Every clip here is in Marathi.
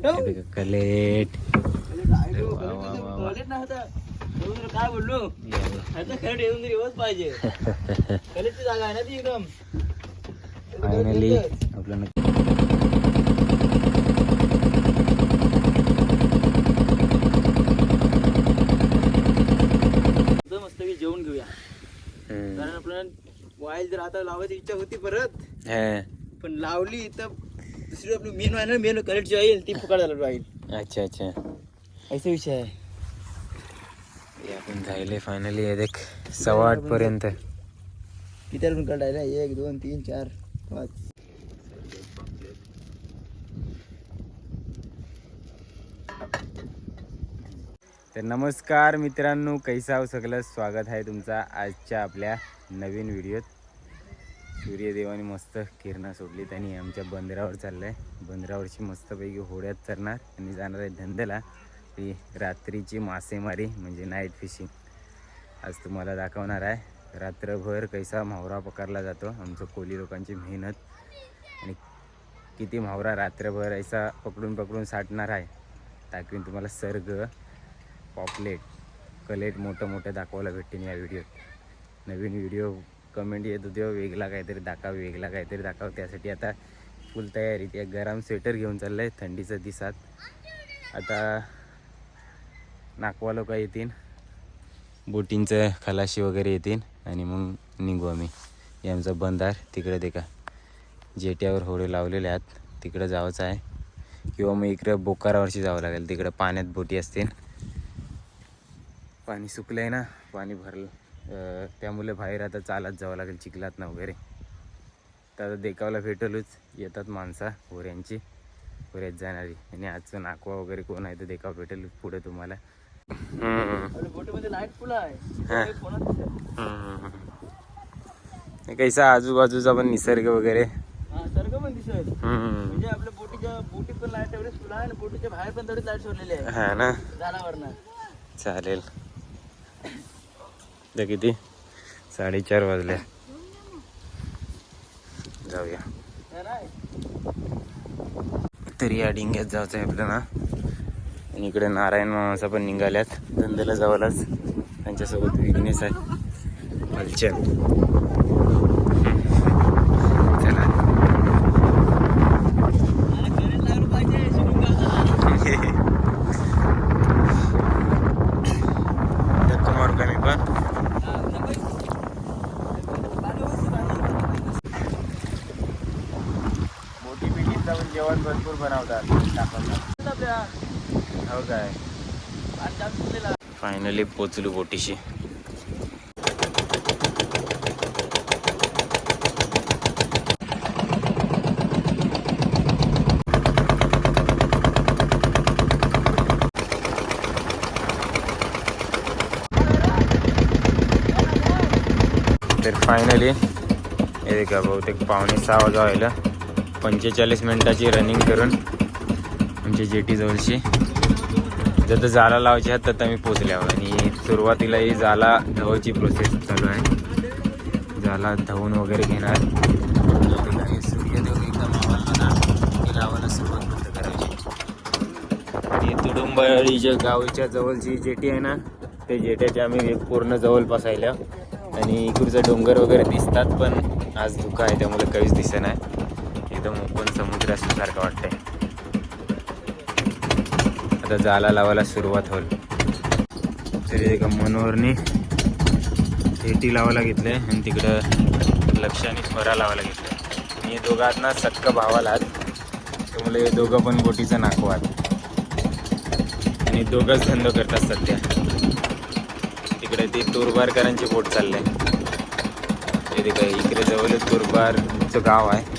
कलेट काय बोललो खरं येऊन होत पाहिजे कलेची जागा आहे ना ती एकदम फायनली आपल्याला एकदम मस्त की जेवण घेऊया. कारण आपल्याला वाईल जर आता लावायची इच्छा होती परत हा. पण लावली तर दुसरी आपली मेन आहे ना मेन कलेक्ट जी येईल ती फुकाड झालं राहील अच्छा अच्छा. असा विषय आहे. हे आपण जायले फायनली एक सव्वा आठ पर्यंत. किती अजून काढायला एक दोन तीन चार पाच. तर नमस्कार मित्रांनो कैसा हो सगळं? स्वागत आहे तुमचा आजच्या आपल्या नवीन व्हिडिओत सूर्यदेवाने मस्त किरणा सोडली त्यांनी आमच्या बंदरावर चाललं आहे बंदरावरची मस्तपैकी होड्यात चरणार आणि जाणार आहे धंद्याला. ती रात्रीची मासेमारी म्हणजे नाईट फिशिंग आज तुम्हाला दाखवणार आहे. रात्रभर कैसा म्हावरा पकडला जातो आमचं कोली लोकांची मेहनत. आणि किती म्हावरा रात्रभर ऐसा पकडून पकडून साठणार आहे. दाखवीन तुम्हाला सर्ग पॉपलेट कलेट मोठं मोठं दाखवायला भेटेन या व्हिडिओत नवीन व्हिडिओ कमेंट येत होते हो, वेगळा काहीतरी दाखव वेगळा काहीतरी दाखव. त्यासाठी आता फुल तयारी त्या गरम स्वेटर घेऊन चाललं आहे थंडीचं दिसात. आता नागवा लोक येतील बोटींचं खलाशी वगैरे येतील आणि मग निघू आम्ही. हे आमचं बंधार तिकडे देखा जेट्यावर होडे लावलेले आहेत. तिकडं जावंच आहे. किंवा मग इकडं बोकारावरची जावं लागेल. तिकडं पाण्यात बोटी असतील. पाणी सुकलं आहे ना पाणी भरलं. त्यामुळे बाहेर आता चालत जावं लागेल चिखलात ना वगैरे. तर आता देखावला भेटलच. येतात माणसा होऱ्यांची होऱ्यात जाणारी. आणि आजचं नाकवा वगैरे कोण आहे तर देखाव भेटेल पुढे तुम्हाला. कैसा आजूबाजूचा पण निसर्ग वगैरे. हा. म्हणजे आपल्या बोटीच्या बोटीत पण लाइट फुल आणि बोटीच्या बाहेर पण तेवढीच लाइट सोडलेली आहे. हा ना. चालेल. तर किती? साडेचार वाजल्या जाऊया. तरी या डिंग्यात जायचं आहे आपल्याला आणि इकडे नारायण मामाचा पण निघाल्यात. धंद्याला जावालाच त्यांच्यासोबत विघ्नेश आहे. हलचल चला अरे current लागलं पाहिजे स्विमिंग करताना. धक्का मारू का मी पण हा, नको. पाणी व्यवस्थित आहे. मोठी बिल्डिंग जाऊन जेवण भरपूर बनवतात हो काय? फायनली पोचलो बोटीशी. तर फायनली हे का बहुतेक पावणे सहा वाजा व्हायला. पंचेचाळीस मिनिटाची रनिंग करून आमच्या जेटीजवळची. जर जाला लावायची आहेत तर मी पोचल्यावर आणि सुरुवातीला ही जाला धवायची प्रोसेस चालू आहे. जाला धवून वगैरे घेणार. सुरुवातीला हे सूर्यदेव एकदम आवडला ना लावायला सुरुवात बंद करायची. आणि तुडुंबळीच्या गावच्या जवळची जेटी आहे ना ते जेट्याच्या आम्ही पूर्ण जवळ बसायला आणि इकडचं डोंगर वगैरे दिसतात पण आज धुका आहे त्यामुळे काहीच दिसत नाही. एकदम ओपन समुद्र असल्यासारखं वाटतंय. आता जाला लावायला सुरुवात होईल. तरी एका मनोहरने पेटी लावायला घेतले आणि तिकडं लक्षाने स्वरा लावायला घेतले आणि हे दोघं ना सक्क भावाला आहेत त्यामुळे हे दोघं पण बोटीचं नाकवात आणि दोघंच धंदो करतात सध्या. तिकडे ते तुरबारकरांची बोट चालले ते ते काय इकडे जवळच तुरबारचं गाव आहे.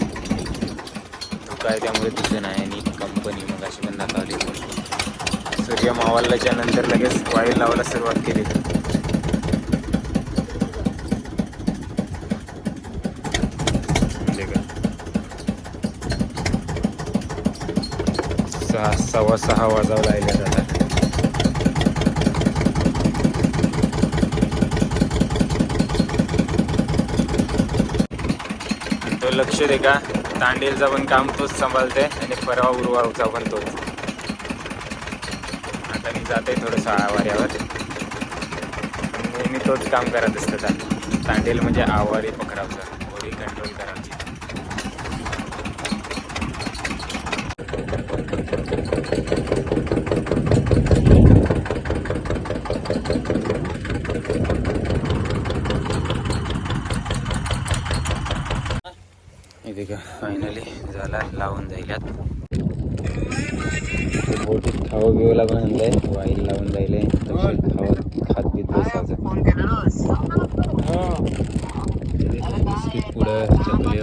आहे त्यामुळे तिथं नाही आणि कंपनी मग अशी पण दाखवली सूर्य मावळल्याच्या नंतर लगेच वायर लावायला सुरुवात केली. म्हणजे सहा सव्वा सहा वाजावं लागल्या जातात तो लक्ष दे का? तांडेलचं पण काम तोच सांभाळते आणि परवा उर्वाचा पण तोच. आता मी जाते थोडंसं आवाऱ्यावर. नेहमी तोच काम करत असतं तांडेल म्हणजे आवारी पकडावचं. चकली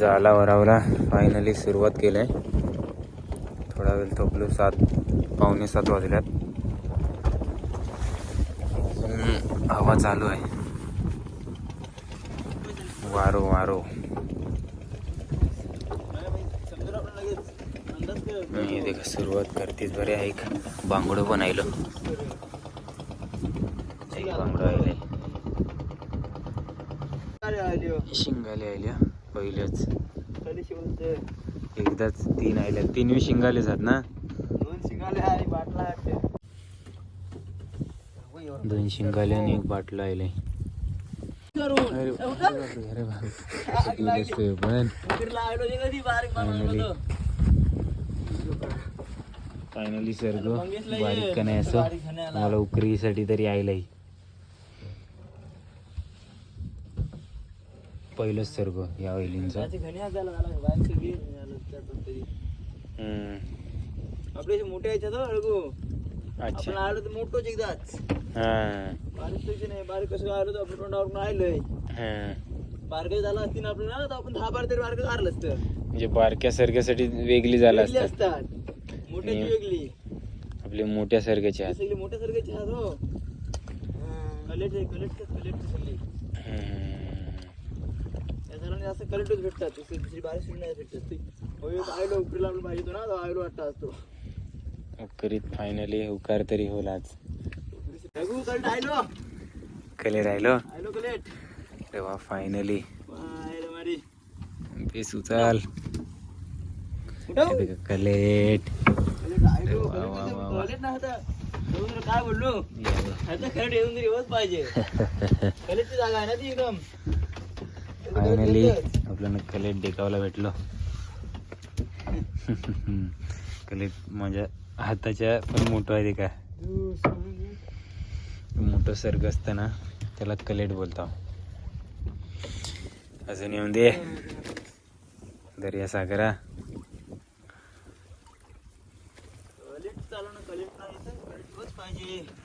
जाला वरावला फायनली सुरुवात केलंय. थोडा वेळ थोपलो सात पावणे सात वाजल्यात. हवा चालू आहे. वारो वारो. हे ते सुरुवात करतेच बरे ऐक बांगडो पण आयलो एक बांगडो आयले शिंगाले आल्या पहिल्याच एकदाच तीन शिंगालेच आहेत ना? दोन शिंगाले आणि एक बाटला पण फायनली सर्ग बारीक का नाही असं. मला उकरीसाठी तरी आयलाय पहिलंच सर्ग या वैलींचा हम्म. आपले मोठे याच्यात अळगू. अच्छा. आपण आलो तर मोठोच एकदाच. हा. बारीक पैसे नाही बारीक कसं आलो तर आपण तोंडावरून आलोय हा. बारकाई झाला असती ना आपल्याला तर आपण दहा बारा तरी बारक हारलं असतं. म्हणजे बारक्या सर्ग्यासाठी वेगळी झालं वेगळी असतात असतात. मोठ्याची आणि- वेगळी. आपले मोठ्या सर्ग्याचे ते आहेत सगळी मोठ्या सारख्याची आहेत हो. कलेट आहे कलेट कलेट सगळी. हम्म. असं कलेटच भेटतात. दुसरी दुसरी बारीक नाही भेटत ती आयलो उपरीला आपलं पाहिजे ना तो आयलो वाटता असतो. उकरीत फायनली उकार तरी होल आज. आयलो कले राहिलो? आयलो कलेट तेव्हा फायनली आयलो कलेट. वा, वा, वा, वा. कलेट काय बोललो? खरं येऊन तरी होत पाहिजे. कलेटची जागा आहे ना ती एकदम. फायनली आपल्याला कलेट डेकावला भेटलो. कलेट माझ्या हाताच्या पण मोठं आहे ते का मोठं सर्ग असतं ना त्याला कलेट बोलतो. अजून येऊन दे. दर्या सागरा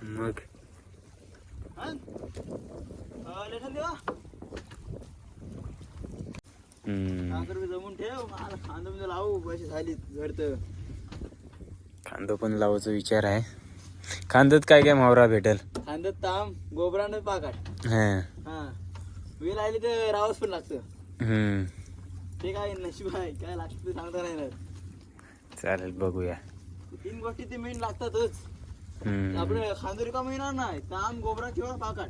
मग? बी जमून ठेव. मला खांदा लावू. पैसे झाली घडतं कांदो पण लावायचा विचार आहे. कांद्यात काय काय मावरा भेटल? खांद्यात ताम गोबरानं पाकाट. हा. हा. वेल आली तर रावस पण लागतं. हम्म. ते काय नशीब आहे? काय लागतं ते सांगता नाही येणार. चालेल बघूया. तीन गोष्टी ते मेन लागतातच. हम्म. आपण खांदोरी काम येणार नाही. ताम गोबरा किंवा पाकाट.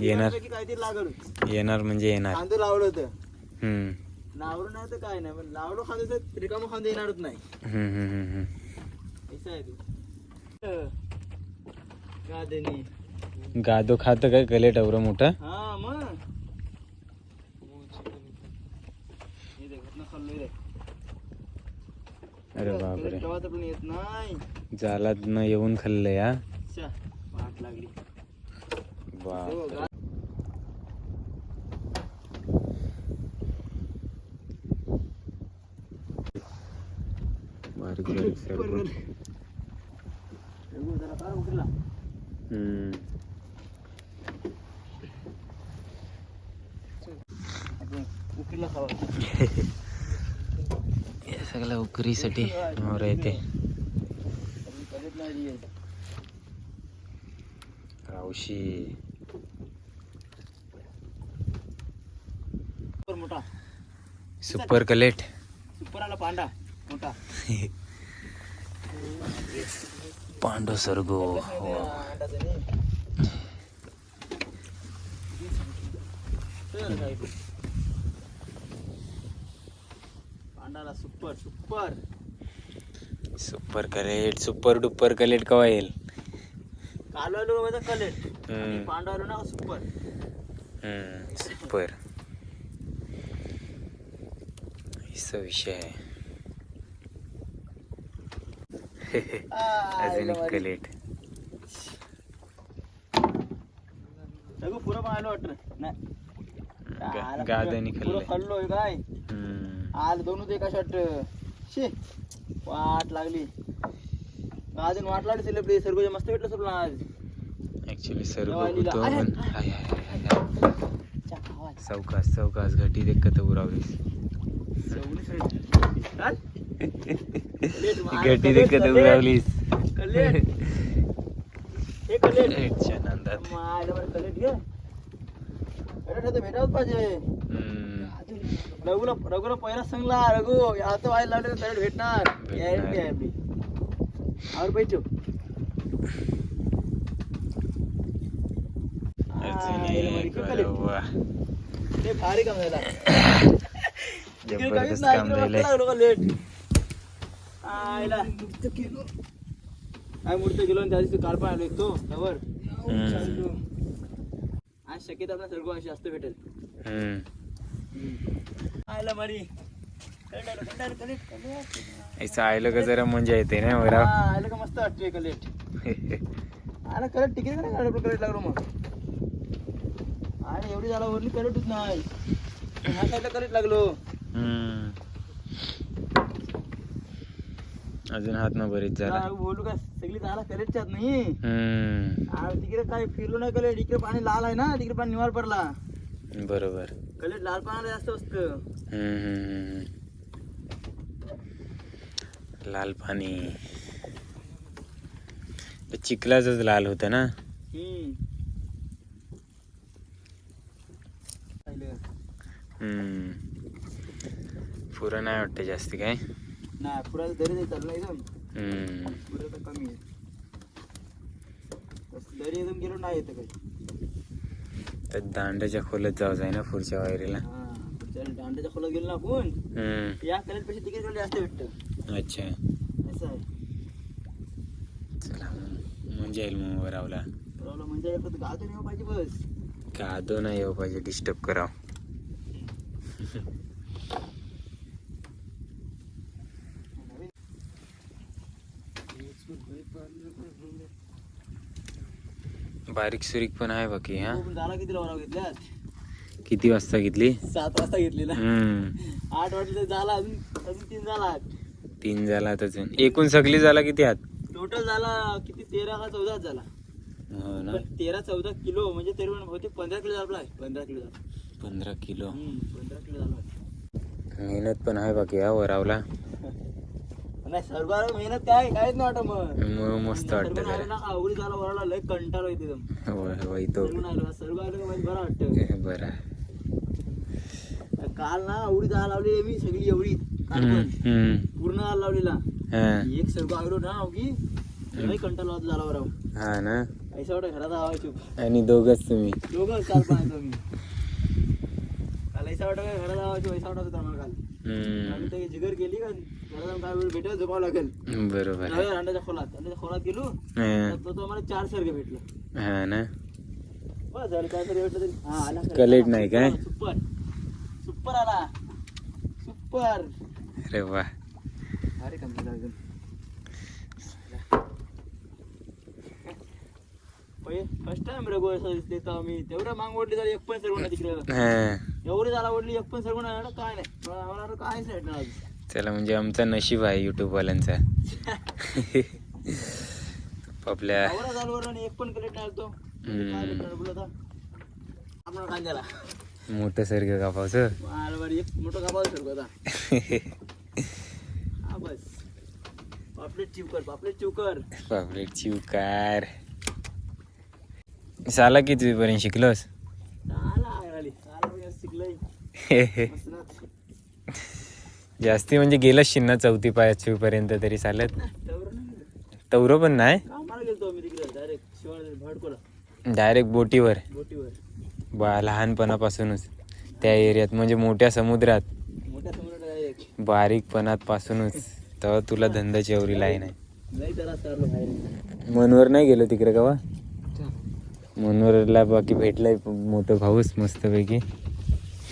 येणार. काहीतरी लागल. येणार म्हणजे येणार. खांदो लावलं होतं. लावलं नाही तर काय नाही पण लावलं खांदो तर रिकामं खांदो येणारच नाही. असं आहे ते. गादनी. गादो खात काय? कलेट एवढं मोठं. हा मग. हे देख, घटना खाल्लोय रे. अरे कलेट बापरे. पण येत नाही. जालात न येऊन खाल्लं या वाट लागली. हो, बाप गा- बारीक बारीक सर्व बरं. रघु, जरा काढ उठला. हम्म. आपण उकडीला खावा. हे सगळं उकरीसाठी मोर येते. रावशी सुपर मोठा सुपर कलेट सुपर आला पांडा मोठा पांडव सरगो काय. पांडाला सुपर सुपर. सुपर कलेट सुपर डुपर कलेट कवा येईल? माझा कलेट. ना सुपर. हम्म, सुपर. विषय आहे. अजून एक कलेट सगळं पुरं पण आलो वाटतं गादानी पुरं- पुरं खाल्लंय काय. आल दोन एका शॉट शे वाट लागली अजून वाट लागली सेलिब्रिटी सरगोजे मस्त भेटलं सर आज ऍक्च्युली. होतो आहे, पण. चौकास चौकास घटी देखत उरावलीस सवनीच रे. चाल. कलेट मार, घटी कलेट, देखत कलेट. उरावलीस कलेट. हे कलेट. कलेटच्या नांदात मायला बरं कलेट घे. कलेट आता भेटावंच पाहिजे हम्म. रघुला रघुला पहिला सांगला रघु आता व्हायला लागले तर कलेट भेटणार भेटणार. गॅरंटी आहे आपली और बैठो अजून Ah, एक अरे वा. ते भारी काम झाला तिकडे काहीच जबरदस्त नाही, काम इकडे झालंय बसला लागलो का लेट आयला. काय मूर्त गेलो आणि त्या दिवशी काल पण आलो एक तो त्यावर. आज शक्यता आपला सर्व अशी जास्त भेटेल. आयला मारी. आयलं का जरा मजा येते ना वरा हा, आयला का मस्त वाटतोय कलेट आला कलेट तिकीट नाही काढलं पण कलेट लागलो मग? आणि एवढी झाला वरली कलेटच नाही. ह्या साईडला कलेट लागलो हम्म. अजून हात ना बरीच झाला काय बोलू का सगळी झाला कलेटच्यात नाही. हम्म. तिकडे काय फिरलो नाही कलेट इकडे पाणी लाल आहे ना तिकडे पाणी निवार पडला. बरोबर. कलेट लाल पाण्याला जास्त असतं. हम्म, हम्म, हम्म. लाल पाणी. ते चिखलाचंच लाल होतं ना? हम्म. पाहिलं. हम्म. पुरं नाही वाटतं जास्त काय? नाही दरी एकदम तर कमी आहे. दरी एकदम गेलो नाही येतं काही. तर दांड्याच्या खोलत जाऊ आहे ना पुढच्या वायरीला. दांड्याच्या खोलात गेलो ना आपण. या कलेटपेक्षा तिकीट कलेट जास्त भेटतं. अच्छा. असं आहे. चला मग मजा येईल मग वरावला. प्रॉब्लेम म्हणजे गावतो नाही पाहिजे बस. नाही येऊ पाहिजे डिस्टर्ब करावं. बारीक सुरीक पण आहे बाकी हा. झाला किती किती वाजता घेतली? सात वाजता घेतली ना. आठ वाजले झाला अजून अजून तीन झाला तीन झाला अजून. एकूण सगळी झाला किती हात टोटल झाला किती? तेरा का चौदा झाला. हो ना. तेरा चौदा किलो म्हणजे तरी पण बहुतेक पंधरा किलो झाला पंधरा किलो झाला. पंधरा किलो. पंधरा किलो झाला मेहनत पण आहे बाकी हा वरावला. नाही मेहनत काय काहीच नाही वाटत मग. मग मस्त वाटतं आलं ना आवडी झाला लय कंटाळा येते एकदम. होय होय तो. सर्व आलं सर्व आलं का म्हणजे बरं वाटतं. बरं आहे. काल ना आवडी झाला लावली मी सगळी एवढी. काल हम्म, पण. हम्म. पूर्ण झाला लावलेला. हा. एक सर्व आवडो ना अवघी. लय कंटाळा होता झाला बरं. हा ना. ऐसा वाटत घरात आवायचो आणि दोघच तुम्ही. दोघं काल पण येतो मी. काल ऐसा वाटत घरात आवायचो ऐसा वाटत होता मला काल. हम्म. आणि ते जिगर गेली का? घरात जाऊन काय वेळ भेटेल झोपावं लागेल. बरोबर. नव्या अंड्याच्या खोलात. अंड्याच्या खोलात गेलो हा. तर तो आम्हाला चार सर्ग भेटलं. हा ना? बस झालं चार भेटलं तरी. हा आला खरं. कलेट नाही काय? Super super. आला. सुपर. अरे वा. अरे कमी फर्स्ट टाइम रघु असं देतो आम्ही. तेवढं मांग ओढली झाली एक पण सर्व नाही तिकडे. हा. एवढी झाला ओढली एक पण सर्व नाही काय नाही. आम्हाला काहीच नाही. चला म्हणजे आमचा नशीब आहे युट्यूब वाल्यांचा. आपल्या एक पण कलेक्ट नाही बोलत होता? आपण कांद्याला मोठं कापावचं बरं एक मोठं कापाव हा बस. पापलेट चिवकर पापलेट चिवकर पापलेट चिवकार साला किती पर्यंत शिकलोस? आला आली आला म्हणजे शिकलंय मस्त ना. जास्ती म्हणजे गेलंच शिन्ना चौथी पाचवी पर्यंत तरी चालत. नाही? गेलं. तवरं पण नाही डायरेक्ट बोटीवर. बा लहानपणापासूनच. त्या एरियात म्हणजे मोठ्या समुद्रात. बारीकपणात पासूनच तेव्हा तुला धंद्याची एवढी लाईन आहे. बाहेर मनवर नाही गेलो तिकडे का मनोरला बाकी भेटलाय मोठं भाऊस मस्तपैकी.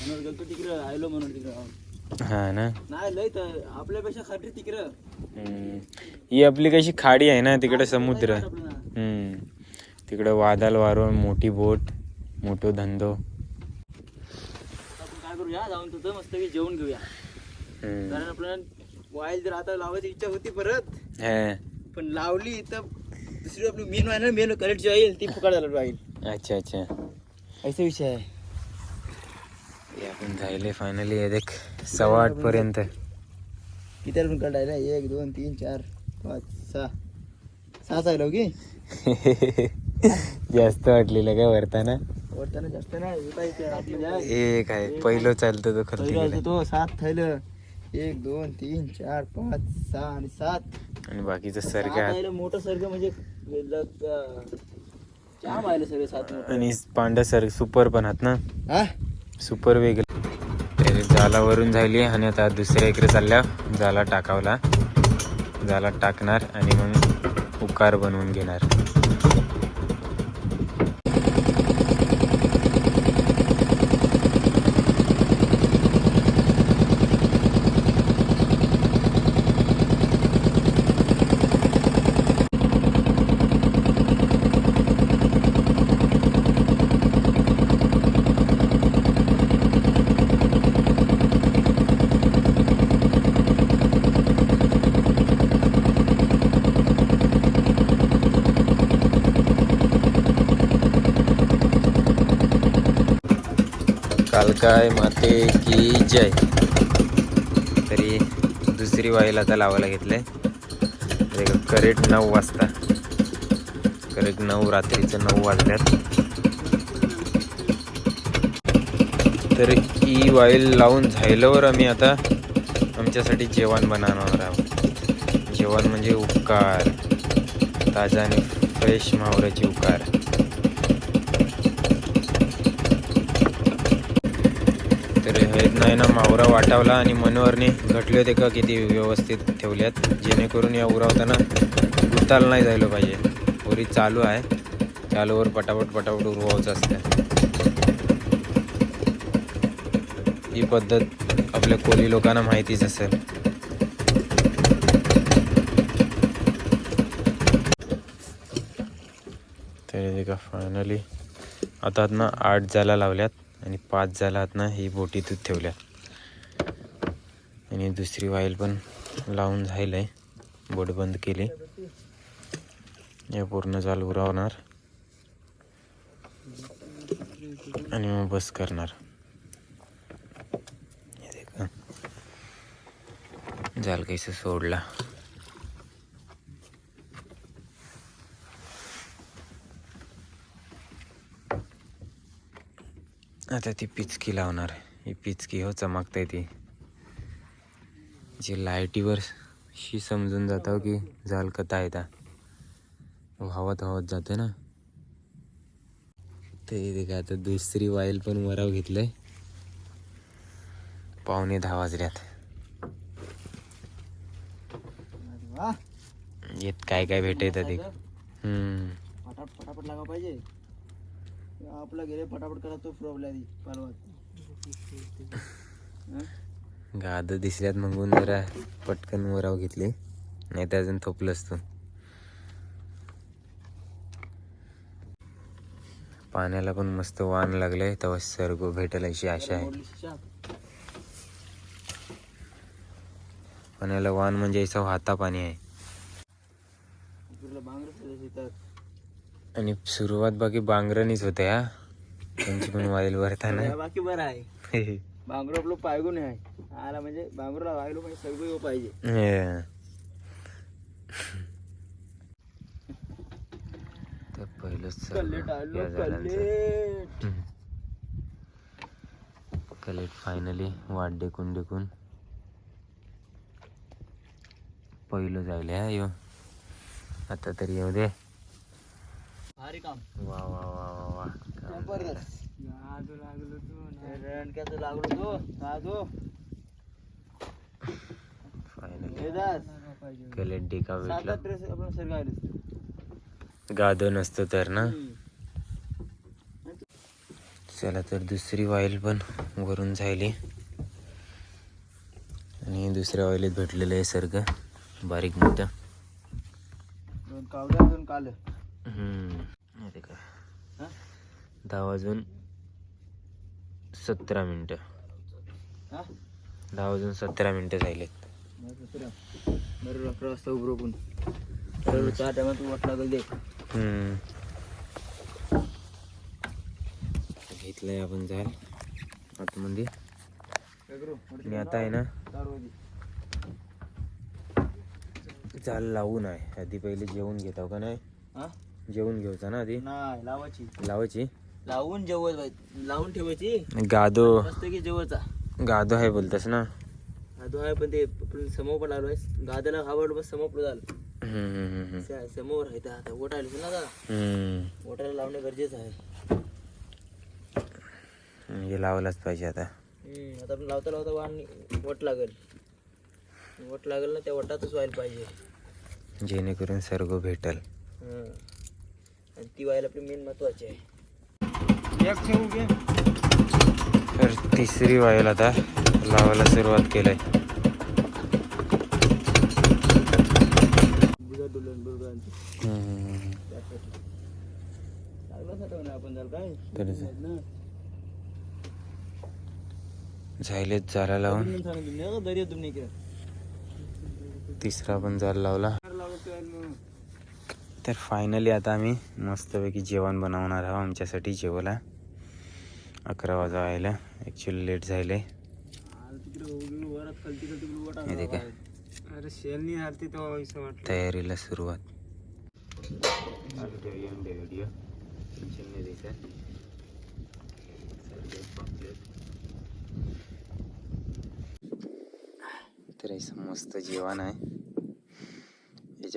म्हणून गेलतो तिकडं आयलो म्हणून तिकडं. हा ना? नाही लई तर आपल्यापेक्षा खात्री तिकडं. हम्म. ही आपली कशी खाडी आहे ना तिकडे समुद्र. हम्म. तिकडं वादळ वारो मोठी बोट मोठो धंदो. आपण काय करूया? जाऊन तुझं मस्त जेवण घेऊया. हम्म. कारण आपल्याला वाईल जर आता लावायची इच्छा होती परत हा. पण लावली तर दुसरी आपली मेन वाईल ना मेन करेक्ट जी येईल ती फुकाड झालं वाईल. अच्छा अच्छा. असा विषय आहे. आपण जायले फायनली देख सव्वा आठ पर्यंत किती पण काढायला एक दोन तीन चार पाच सहा सहा सांगितलं की जास्त वाटलेलं काय वरताना वरताना जास्त नाही एका आहे. एक पहिलं चालतं तो खरं पहिलं तिकडे. असं तो सात थैलं एक दोन तीन चार पाच सहा आणि सात आणि बाकीचं थैलं मोठं सर्ग म्हणजे जाम आले सगळे सात. आणि पांढरा सर सुपर पण आहात ना हा सुपर वेगळं. जालावरून झाली आणि आता दुसऱ्या इकडे चालल्या. जाला टाकावला. जाला टाकणार आणि मग उकार बनवून घेणार. काय माते की जय. तरी दुसरी वाईल आता लावायला घेतलंय. म्हणजे करेक्ट नऊ वाजता. करेक्ट नऊ रात्रीचं नऊ वाजल्यात. तर ही वाईल लावून झाल्यावर आम्ही आता आमच्यासाठी जेवण बनवणार आहोत. जेवण म्हणजे उपकार. ताजा आणि फ्रेश मावऱ्याची उपकार तर हे नाही ना मावरा वाटावला आणि मनोहरने घटले होते का किती व्यवस्थित ठेवल्यात जेणेकरून या उरावताना गुताल नाही जायला पाहिजे. उरी चालू आहे. चालूवर पटापट पटापट उरवायचं असतं. ही पद्धत आपल्या कोली लोकांना माहितीच असेल. ते का फायनली आता ना आठ जाला लावल्यात आणि पाच जाला ना ही बोटीतच ठेवल्यात. आणि दुसरी वाईल पण लावून झालंय बोट बंद केली. हे पूर्ण जाल उरावणार आणि मग बस करणार. जाल कैसे सोडला? आता ती पिचकी लावणार. ही पिचकी हो चमकते ती. जी लाईटीवर शी समजून जातं की जाल कथा येता व्हावत व्हावत जाते ना. ते काय आता दुसरी वाईल पण वराव घेतलंय. पावणे दहा वाजल्यात. वा येत काय काय भेट येतात ते हम्म. फटाफट फटाफट लागा पाहिजे. आपला गेले फटाफट करा तो प्रॉब्लेम परवा. गाद दिसल्यात म्हणून जरा. पटकन वराव घेतली. नाही तर अजून थोपलं असतो पाण्याला पण मस्त वाण लागलंय. तेव्हा सरगो भेटेल अशी आशा आहे. पाण्याला वाण म्हणजे असं वाहता पाणी आहे. आणि सुरुवात बाकी बांगरणीच होते हा. त्यांची पण वाईल भरताना. बाकी बरं आहे. बांगरो आपलं पायगून आहे. आला म्हणजे बांगरोला वागलो म्हणजे सगळं येऊ पाहिजे. हे. तर आलो कलेट फायनली वाट डेकून डेकून पहिलं जायला हा यो. आता तरी येऊ दे. भारी काम. वा वा वा वा वा. लागलो तू रणक्याचं लागलो तो? भेटला? गादो नसतो तर ना? चला तर दुसरी वाईल पण वरून झाली आणि दुसऱ्या वाईलीत भेटलेलं आहे सर्ग. बारीक मोठं. दोन कावड्या दोन काल. हम्म. माहिती का हा? दहा वाजून सतरा मिनटं. दहा वाजून सतरा मिनटं झालेत. बरोबर अकरा वाजता उभं रोपून बरोबर त्या टायमात वाट लागेल देख हम्म. घेतलंय आपण जाल आतमध्ये करू आणि आता आहे ना. जाल लावून आहे. आधी पहिले जेवून घेताव का नाही? जेवून घ्यायचा ना आधी? लावायची. लावायची? लावून जेवत लावून ठेवायची. गादो. मस्त की जेवायचा गादो आहे बोलतस ना. गादो आहे पण ते समोर पण लागलोय गादाला आवडलं बस समोर हम्म, स- समोर आहे त्या आता. वोट आली ना दादा. वोटाला लावणे गरजेचं आहे. हे लावलाच पाहिजे आता. हम्म, आता आपण लावता लावता वाण वट लागेल. वट लागेल ना त्या वटातच व्हायला पाहिजे. जेणेकरून सर्ग भेटल. हं. आणि ती व्हायला आपली मेन महत्वाची आहे. तर तिसरी वाईल आता लावायला सुरुवात केलंय. झालेत जाला लावून. तिसरा पण जाल लावला. तर फायनली आता आम्ही मस्तपैकी जेवण बनवणार आहोत आमच्यासाठी जेवायला. अकरा वाजा व्हायला ॲक्च्युली लेट झाले. हे असं वाटलं. तयारीला सुरुवात. तर मस्त जेवण आहे.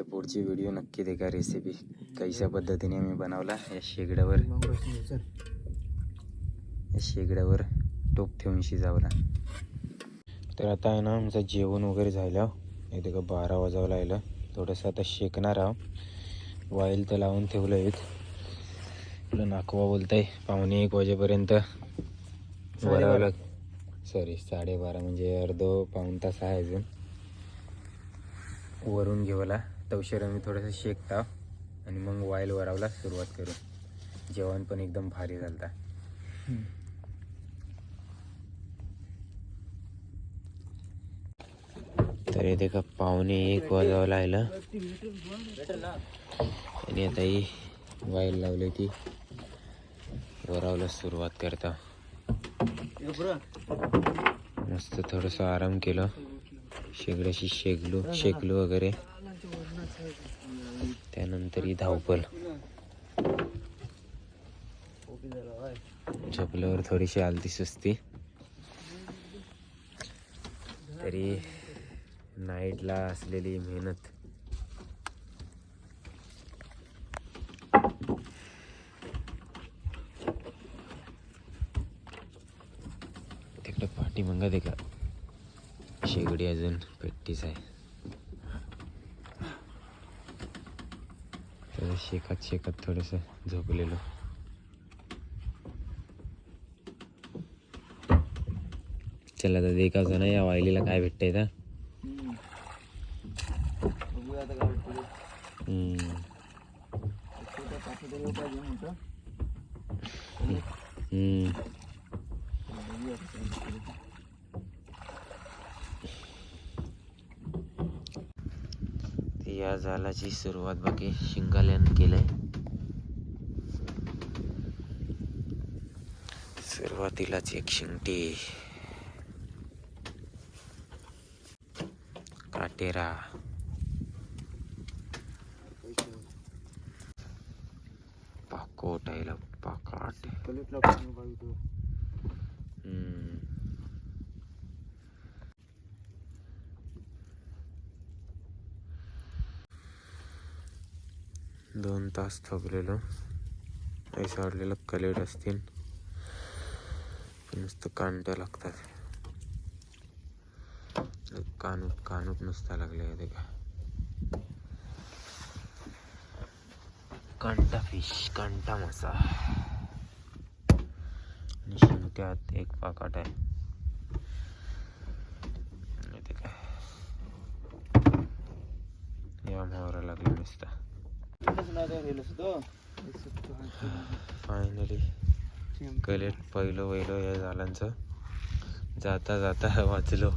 याच्या पुढची व्हिडिओ नक्की देखा. रेसिपी कैशा पद्धतीने आम्ही बनवला या शेगड्यावर. या शेगड्यावर टोप ठेवून शिजावला. तर आता आहे ना आमचं जेवण वगैरे झालं. इथे का बारा वाजावं लागलं. थोडंसं आता शेकणार आहो वाईल तर लावून ठेवलं आहेत आपलं नाकवा बोलताय. पावणे एक वाजेपर्यंत वरावं लाग सॉरी साडेबारा म्हणजे अर्धो पाऊण तास आहे अजून. वरून घेवला. तवशेर आम्ही थोडंसं शेकता आणि मग वाईल वरावला सुरुवात करू. जेवण पण एकदम भारी झालता. तर इथे का पावणे एक वाजावं लागलं. आणि आता ही वाईल लावली ती. वरावला सुरुवात करता. मस्त थोडंसं आराम केलं. शेगड्याशी शेगलो शेकलो वगैरे. त्यानंतर ही धावपल ओके थोडीशी आलती सुस्ती. तरी नाईटला असलेली मेहनत. तिकडे पाठी मंगा ते का शेगडी अजून पेट्टीच आहे तर शेकत शेकत थोडंसं झोपलेलो चला तर एका जण या वायलीला काय भेटतंय का हम्म. हम्म. बघूया आता काय भेटतं ते. ती या जालाची सुरुवात बाकी शिंगाल्यानं केलंय. सुरुवातीलाच एक शिंगटी. काटेरा पाकोट आहे पाकाट कलेक्टला पाठवून पाहिजे तो. हम्म. दोन तास थकलेलो कलेट असतील. नुसतं कांट्या लागतात. कानूट कानूट नुसता लागले ते का कांटा फिश कांटा मासा. आणि शिंक्यात एक पाकाट आहे. ते काय या मोहरा लागले नुसता. फायनली कलेट पहिलं वहिलं या झालांचं. जाता जाता वाचलो.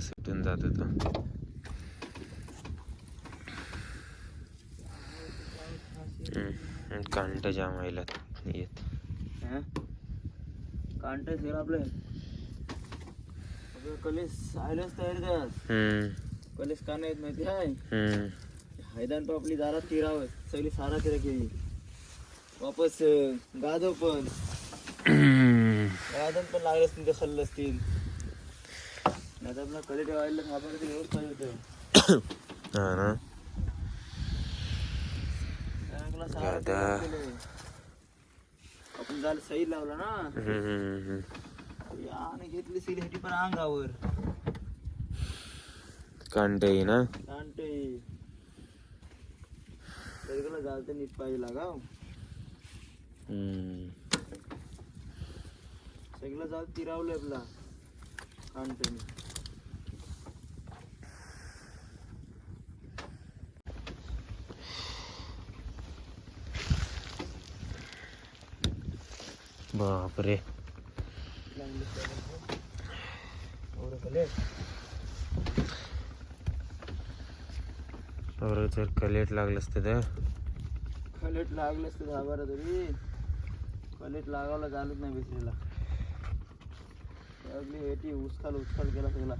सुटून जात होतो. कांट जाम व्हायला येत. कांटे आपलं. कलेस सायलन्स तयार हम्म, कलेस का नाही येत माहिती? आहे हम्म. हैदान तो आपली दारात तिरावं सगळी सारा तिरा केली. वापस अं, गादव पण. गादन पण लागले असतील ते सल्ल असतील नाही तर आपला कले ठेवायला सापडलं ते व्यवस्था होतं. हा ना. सारा. तिरा. आपण झालं सही लावला ना. हम्म, हम्म, हम्म. आणि घेतली ह्याची पण अंगावर. नीट पाहिजे लागाव हम्म. सगळं जाल तिरावलं आपला कांटेने बापरे. एवढं कले बरं जर कलेट लागलं असतं तर? कलेट लागलं असतं दहा बारा तरी. कलेट लागावला झालंच नाही बेसरीला लागली हेटी उचकाल उचकाल केला सगळा.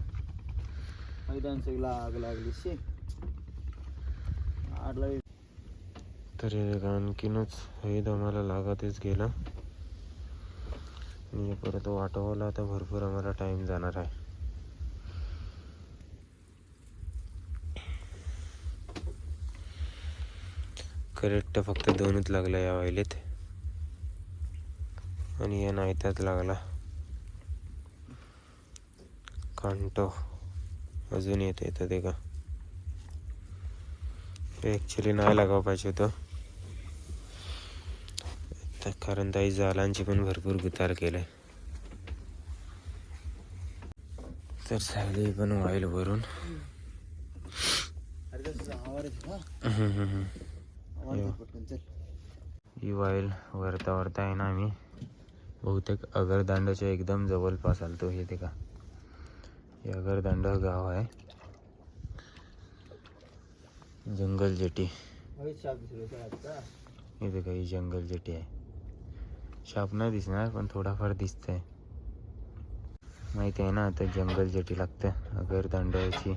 मैदान सगळा आग लागली शी. आग लागली तरी आणखीनच हे आम्हाला लागतच गेला. आणि परत वाटवायला आता भरपूर आम्हाला टाइम जाणार आहे. करेक्ट फक्त दोनच लागला या वाहिलेत. आणि या नाहीत्यात लागला. कांटो. अजून येत येतं ते का? ॲक्च्युली नाही लागावं पाहिजे होतं. तर कारण ताई जालांची पण भरपूर गुतार केलंय. तर सायली पण वाईल भरून. ही वाईल वरता वरता आहे ना आम्ही. बहुतेक अगरदांडाच्या एकदम जवळपास आलतो हे ते का हे अगरदांड गाव आहे. जंगल जेटी. इथे काही जंगल जेटी आहे. शाप नाही दिसणार पण थोडाफार दिसतंय. माहिती आहे ना आता जंगल जेटी लागतं. अगरदांडाची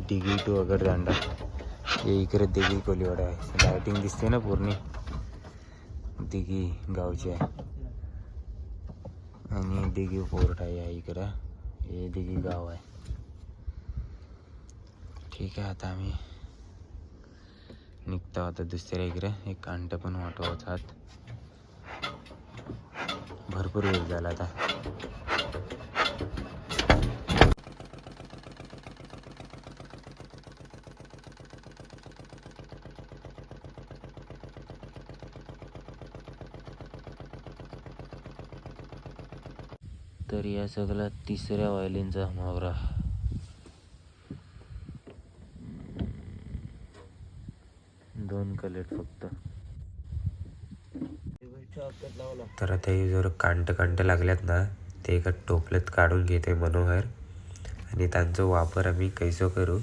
डिगी टू अगरदांडा. हे इकडे दिघी कोलीवाडा आहे. लायटिंग दिसते ना पूर्ण. दिघी गावची आहे. आणि दिघी पोर्ट आहे या इकडं. हे दिघी गाव आहे. ठीक आहे आता आम्ही निघतो आता दुसऱ्या इकडे. एक कांट पण वाटवतात भरपूर वेळ झाला आता. तर या सगळ्या तिसऱ्या वायलींचा मावरा. दोन कलेट फक्त. तर आता हे जर कांट कांट लागल्यात ना ते एका टोपल्यात काढून घेते मनोहर. आणि त्यांचा वापर आम्ही कैसो करू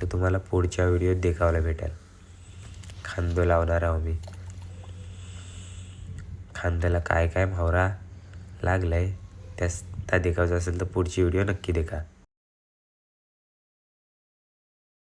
तर तुम्हाला पुढच्या व्हिडिओत देखावला भेटेल. खांदो लावणार आहोत मी खांद्याला काय काय भावरा लागलाय? त्यास त्या देखायचं असेल तर पुढची व्हिडिओ नक्की देखा.